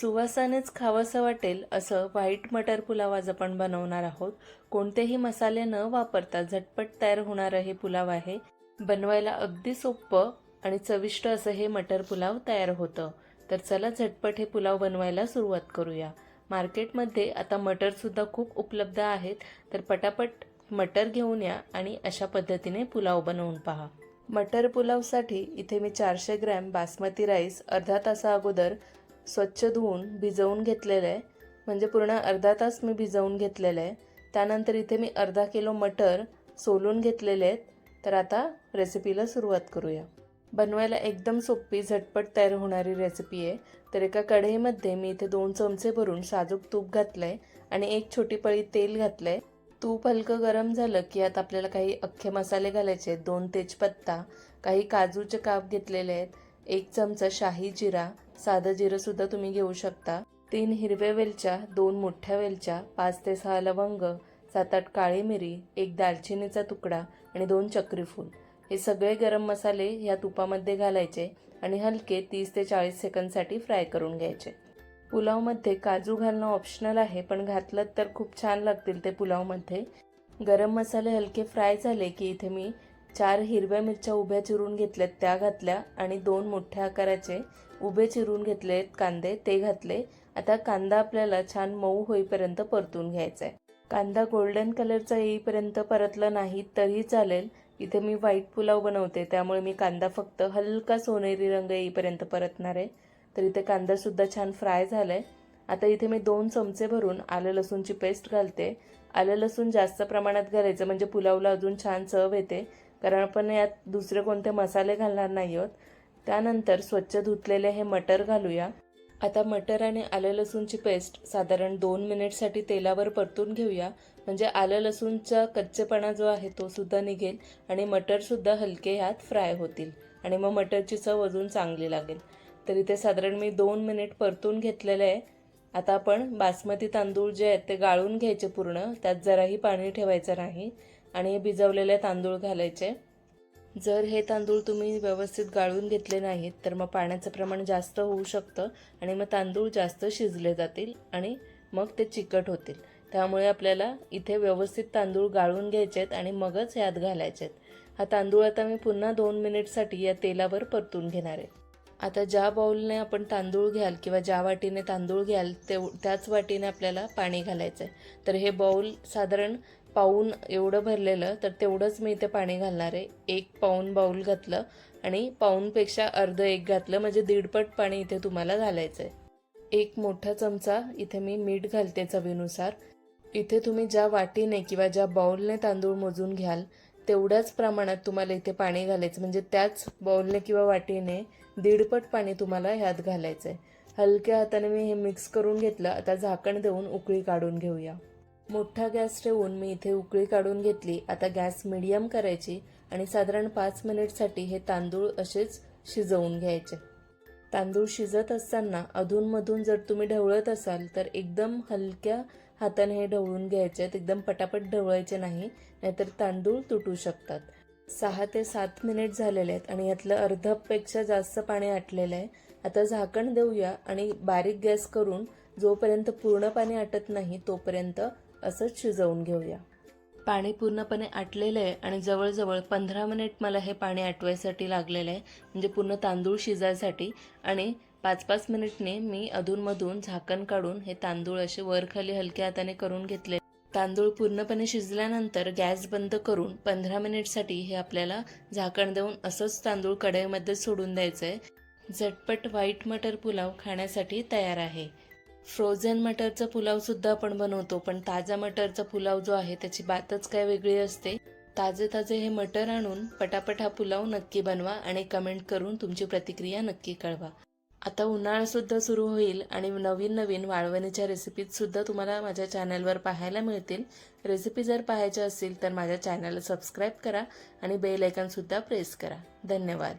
सुवासानेच खावंसं वाटेल असं व्हाईट मटर पुलाव आज आपण बनवणार आहोत. कोणतेही मसाले न वापरता झटपट तयार होणारं हे पुलाव आहे. बनवायला अगदी सोपं आणि चविष्ट असं हे मटर पुलाव तयार होतं. तर चला झटपट हे पुलाव बनवायला सुरुवात करूया. मार्केटमध्ये आता मटरसुद्धा खूप उपलब्ध आहेत. तर पटापट मटर घेऊन या आणि अशा पद्धतीने पुलाव बनवून पहा. मटर पुलावसाठी इथे मी चारशे ग्रॅम बासमती राईस अर्धा तासा अगोदर स्वच्छ धुवून भिजवून घेतलेलं आहे. म्हणजे पूर्ण अर्धा तास मी भिजवून घेतलेलं आहे. त्यानंतर इथे मी अर्धा किलो मटर सोलून घेतलेले आहेत. तर आता रेसिपीला सुरुवात करूया. बनवायला एकदम सोपी झटपट तयार होणारी रेसिपी आहे. तर एका कढईमध्ये मी इथे दोन चमचे भरून साजूक तूप घातलं आहे आणि एक छोटी पळी तेल घातलं आहे तूप हलकं गरम झालं की आता आपल्याला काही अख्खे मसाले घालायचे आहेत. दोन तेजपत्ता काही काजूचे काप घेतलेले आहेत. एक चमचा शाही जिरा साधं जिरंसुद्धा तुम्ही घेऊ शकता. तीन हिरव्या वेलच्या दोन मोठ्या वेलच्या पाच ते सहा लवंग सात आठ काळी मिरी एक दालचिनीचा तुकडा आणि दोन चक्रीफूल हे सगळे गरम मसाले ह्या तुपामध्ये घालायचे आणि हलके तीस ते चाळीस सेकंदसाठी फ्राय करून घ्यायचे. पुलावमध्ये काजू घालणं ऑप्शनल आहे पण घातलं तर खूप छान लागतील ते पुलावमध्ये. गरम मसाले हलके फ्राय झाले की इथे मी चार हिरव्या मिरच्या उभ्या चिरून घेतल्यात त्या घातल्या आणि दोन मोठ्या आकाराचे उभे चिरून घेतले कांदे ते घातले. आता कांदा आपल्याला छान मऊ होईपर्यंत परतून घ्यायचा आहे कांदा गोल्डन कलरचा येईपर्यंत परतला नाही तरी चालेल. इथे मी व्हाईट पुलाव बनवते त्यामुळे मी कांदा फक्त हलका सोनेरी रंग येईपर्यंत परतणार. आहे तर इथे कांदासुद्धा छान फ्राय झाला आहे आता इथे मी दोन चमचे भरून आलं लसूणची पेस्ट घालते. आलं लसूण जास्त प्रमाणात घालायचं म्हणजे पुलावला अजून छान चव येते. कारण आपण यात दुसरे कोणते मसाले घालणार नाही आहोत त्यानंतर स्वच्छ धुतलेले हे मटर घालूया. आता मटर आणि आलं लसूणची पेस्ट साधारण दोन मिनिटसाठी तेलावर परतून घेऊया. म्हणजे आलं लसूणचा कच्चेपणा जो आहे तो सुद्धा निघेल आणि मटरसुद्धा हलके ह्यात फ्राय होतील आणि मग मटरची चव अजून चांगली लागेल. तर इथे साधारण मी दोन मिनिट परतून घेतलेलं आहे. आता आपण बासमती तांदूळ जे आहेत ते गाळून घ्यायचे पूर्ण. त्यात जराही पाणी ठेवायचं नाही. आणि हे भिजवलेले तांदूळ घालायचे. जर हे तांदूळ तुम्ही व्यवस्थित गाळून घेतले नाहीत तर मग पाण्याचं प्रमाण जास्त होऊ शकतं आणि मग तांदूळ जास्त शिजले जातील आणि मग ते चिकट होतील. त्यामुळे आपल्याला इथे व्यवस्थित तांदूळ गाळून घ्यायचे आहेत आणि मगच ह्यात घालायचे आहेत हा तांदूळ आता मी पुन्हा दोन मिनिटसाठी या तेलावर परतून घेणार आहे. आता ज्या बाऊलने आपण तांदूळ घ्याल किंवा ज्या वाटीने तांदूळ घ्याल तेव त्याच वाटीने आपल्याला पाणी घालायचं आहे तर हे बाऊल साधारण पाऊन एवढं भरलेलं तर तेवढंच मी इथे पाणी घालणार आहे. एक पाऊन बाऊल घातलं आणि पाऊनपेक्षा अर्धं एक घातलं म्हणजे दीडपट पाणी इथे तुम्हाला घालायचं आहे एक मोठा चमचा इथे मी मीठ घालते चवीनुसार. इथे तुम्ही ज्या वाटीने किंवा ज्या बाऊलने तांदूळ मोजून घ्याल तेवढ्याच प्रमाणात तुम्हाला इथे पाणी घालायचं म्हणजे त्याच बाऊलने किंवा वाटीने दीडपट पाणी तुम्हाला ह्यात घालायचं आहे हलक्या हाताने मी हे मिक्स करून घेतलं आता झाकण देऊन उकळी काढून घेऊया. मोठा गॅस ठेवून मी इथे उकळी काढून घेतली. आता गॅस मिडियम करायची आणि साधारण पाच मिनिटसाठी हे तांदूळ असेच शिजवून घ्यायचे. तांदूळ शिजत असताना अधूनमधून जर तुम्ही ढवळत असाल तर एकदम हलक्या हाताने हे ढवळून घ्यायचे आहेत. एकदम पटापट ढवळायचे नाही नाहीतर तांदूळ तुटू शकतात. सहा ते सात मिनिट झालेले आहेत आणि यातलं अर्धपेक्षा जास्त पाणी आटलेलं आहे. आता झाकण देऊया आणि बारीक गॅस करून जोपर्यंत पूर्ण पाणी आटत नाही तोपर्यंत असंच शिजवून घेऊया. पाणी पूर्णपणे आटलेलं आहे आणि जवळजवळ पंधरा मिनिट मला हे पाणी आटवायसाठी लागलेलं आहे म्हणजे पूर्ण तांदूळ शिजायसाठी. आणि पाच पाच मिनिटने मी अधूनमधून झाकण काढून हे तांदूळ असे वरखाली हलक्या हाताने करून घेतले. तांदूळ पूर्णपणे शिजल्यानंतर गॅस बंद करून पंधरा मिनिटसाठी हे आपल्याला झाकण देऊन असंच तांदूळ कढईमध्ये सोडून द्यायचं आहे झटपट व्हाईट मटर पुलाव खाण्यासाठी तयार आहे. फ्रोझन मटरचा पुलावसुद्धा आपण बनवतो पण ताजा मटरचा पुलाव जो आहे त्याची बातच काय वेगळी असते? ताजे ताजे हे मटर आणून पटापट हा पुलाव नक्की बनवा आणि कमेंट करून तुमची प्रतिक्रिया नक्की कळवा. आता उन्हाळासुद्धा सुरू होईल आणि नवीन नवीन वाळवणीच्या रेसिपीजसुद्धा तुम्हाला माझ्या चॅनलवर पाहायला मिळतील. रेसिपी जर पाहायच्या असतील तर माझ्या चॅनलला सबस्क्राईब करा आणि बेल आयकॉनसुद्धा प्रेस करा. धन्यवाद.